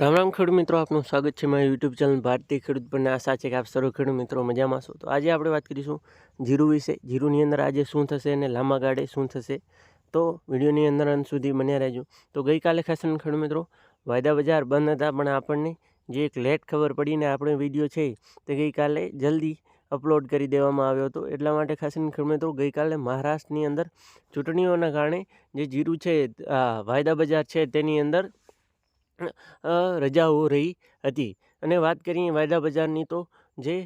રામ રામ ખેડૂત મિત્રો, આપનું સ્વાગત છે મારી યુટ્યુબ ચેનલ ભારતીય ખેડૂત પરને. આશા છે કે આપ સર્વ ખેડૂત મિત્રો મજામાં છો તો આજે આપણે વાત કરીશું જીરું વિશે. જીરુંની અંદર આજે શું થશે અને લાંબા ગાળે શું થશે? તો વિડીયોની અંદર અંત સુધી બન્યા રહેજો. તો ગઈકાલે ખાસ કરીને ખેડૂત મિત્રો, વાયદા બજાર બંધ હતા, પણ આપણને જે એક લેટ ખબર પડીને આપણે વીડિયો છે તે ગઈકાલે જલ્દી અપલોડ કરી દેવામાં આવ્યો હતો. એટલા માટે ખાસ ખેડૂત મિત્રો, ગઈકાલે મહારાષ્ટ્રની અંદર ચૂંટણીઓના કારણે જે જીરું છે વાયદા બજાર છે તેની અંદર રજાઓ રહી હતી. અને વાત કરીએ વાયદા બજારની તો, જે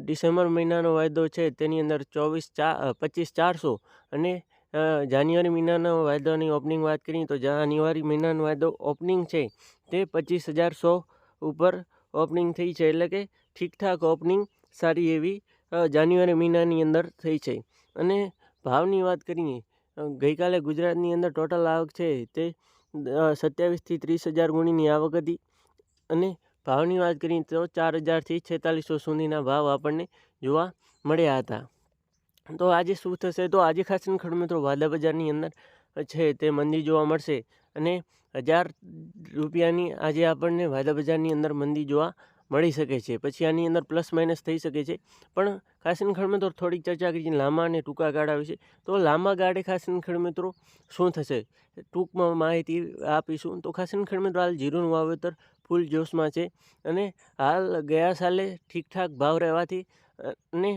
ડિસેમ્બર મહિનાનો વાયદો છે તેની અંદર ચોવીસ ચાર પચીસ ચારસો અને જાન્યુઆરી મહિનાનો વાયદાની ઓપનિંગ વાત કરીએ તો જાન્યુઆરી મહિનાનો વાયદો ઓપનિંગ છે તે પચીસ હજાર સો ઉપર ઓપનિંગ થઈ છે. એટલે કે ઠીકઠાક ઓપનિંગ સારી એવી જાન્યુઆરી મહિનાની અંદર થઈ છે. અને ભાવની વાત કરીએ ગઈકાલે ગુજરાતની અંદર ટોટલ આવક છે તે સત્યાવીસથી ત્રીસ હજાર ગુણીની આવક હતી. અને ભાવની વાત કરીએ તો ચાર હજારથી છેતાલીસો સુધીના ભાવ આપણને જોવા મળ્યા હતા. તો આજે શું થશે? તો આજે ખાસ ખેડૂત મિત્રો, વાદા બજારની અંદર છે તે મંદી જોવા મળશે. અને હજાર રૂપિયાની આજે આપણને વાદા બજારની અંદર મંદી જોવા મળી શકે છે. પછી આની અંદર પ્લસ માઇનસ થઈ શકે છે. પણ ખાસીન કરીને મિત્રો થોડીક ચર્ચા કરી લાંબા અને ટૂંકા ગાળા વિશે. તો લાંબા ગાળે ખાસીન કરીને મિત્રો શું થશે? ટૂંકમાં માહિતી આપીશું. તો ખાસીન કરીને મિત્રો હાલ જીરુંનું વાવેતર ફૂલ જોશમાં છે. અને હાલ ગયા સાલે ઠીકઠાક ભાવ રહેવાથી અને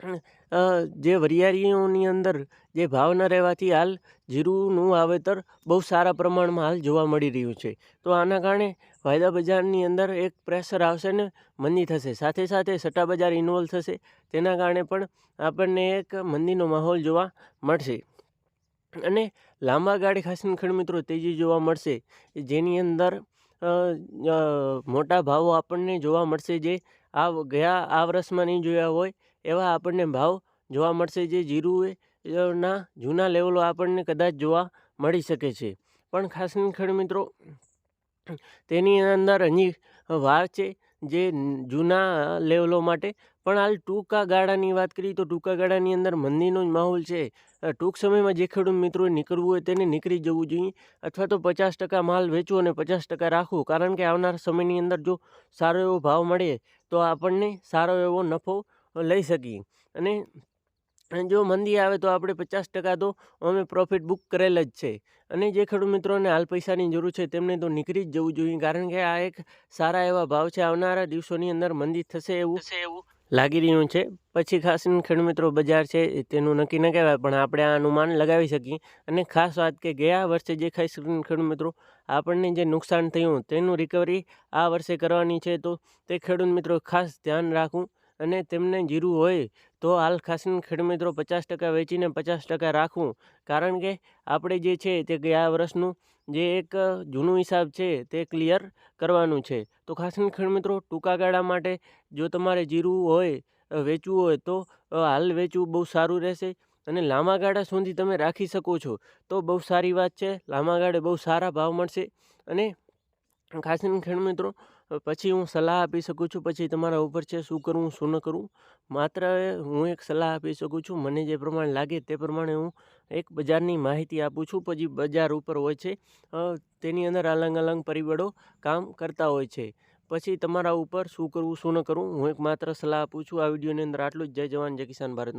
જે વરિયાળીઓની અંદર જે ભાવ ન રહેવાથી હાલ જીરુંનું વાવેતર બહુ સારા પ્રમાણમાં હાલ જોવા મળી રહ્યું છે. તો આના કારણે વાયદા બજારની અંદર એક પ્રેશર આવશે ને મંદી થશે. સાથે સાથે સટ્ટા બજાર ઇન્વોલ્વ થશે. તેના કારણે પણ આપણને એક મંદીનો માહોલ જોવા મળશે. અને લાંબા ગાળે ખાસ કરીને મિત્રો તેજી જોવા મળશે. જેની અંદર મોટા ભાવો આપણને જોવા મળશે જે આ ગયા આ વર્ષમાં નહીં જોયા હોય એવા આપણને ભાવ જોવા મળશે જે જીરું ના જૂના લેવલો આપણને કદાચ જોવા મળી શકે છે. પણ ખાસ ખેડ મિત્રો, તેની અંદર હજી વાર છે જે જૂના લેવલો માટે. પણ હાલ ટૂંકા ગાળાની વાત કરીએ તો ટૂંકા ગાળાની અંદર મંદીનો જ માહોલ છે. ટૂંક સમયમાં જે ખેડૂત મિત્રોએ નીકળવું હોય તેને નીકળી જવું જોઈએ. અથવા તો પચાસ ટકા માલ વેચવો અને પચાસ ટકા રાખવું. કારણ કે આવનાર સમયની અંદર જો સારો એવો ભાવ મળે તો આપણને સારો એવો નફો લઈ શકીએ. અને જો મંદી આવે તો આપણે પચાસ ટકા તો અમે પ્રોફિટ બુક કરેલ જ છે. અને જે ખેડૂત મિત્રોને હાલ પૈસાની જરૂર છે તેમને તો નીકળી જ જવું જોઈએ. કારણ કે આ એક સારા એવા ભાવ છે. આવનારા દિવસોની અંદર મંદી થશે એવું થશે એવું લાગી રહ્યું છે. પછી ખાસ ખેડૂત મિત્રો બજાર છે તેનું નક્કી ન કહેવાય, પણ આપણે આ અનુમાન લગાવી શકીએ. અને ખાસ વાત કે ગયા વર્ષે જે ખાસ ખેડૂત મિત્રો આપણને જે નુકસાન થયું તેનું રિકવરી આ વર્ષે કરવાની છે તો તે ખેડૂત મિત્રો ખાસ ધ્યાન રાખવું અને તેમને જીરું હોય, તો હાલ ખાસ કરીને મિત્રો પચાસ ટકા વેચીને પચાસ ટકા રાખવું કારણ કે આપણે જે છે તે ગયા વર્ષનું જે એક જૂનું હિસાબ છે તે ક્લિયર કરવાનું છે. તો ખાસ કરીને મિત્રો ટૂંકા ગાળા માટે જો તમારે જીરું હોય વેચવું હોય, તો હાલ વેચવું બહુ સારું રહેશે. અને લાંબા ગાળા સુધી તમે રાખી શકો છો. તો બહુ સારી વાત છે. લાંબા ગાળે બહુ સારા ભાવ મળશે. અને ખાસ કરીને ખેડૂત મિત્રો, પછી હું સલાહ આપી શકું છું, પછી તમારા ઉપર છે, શું કરવું શું ન કરવું માત્ર હું એક સલાહ આપી શકું છું, મને જે પ્રમાણે લાગે તે પ્રમાણે હું એક બજારની માહિતી આપું છું, પછી બજાર ઉપર હોય છે તેની અંદર અલગ અલગ પરિબળો કામ કરતા હોય છે. પછી તમારા ઉપર શું કરવું, શું ન કરવું, હું એક માત્ર સલાહ આપું છું, આ વિડીયોની અંદર આટલું જ. જય જવાન, જય કિસાન ભારત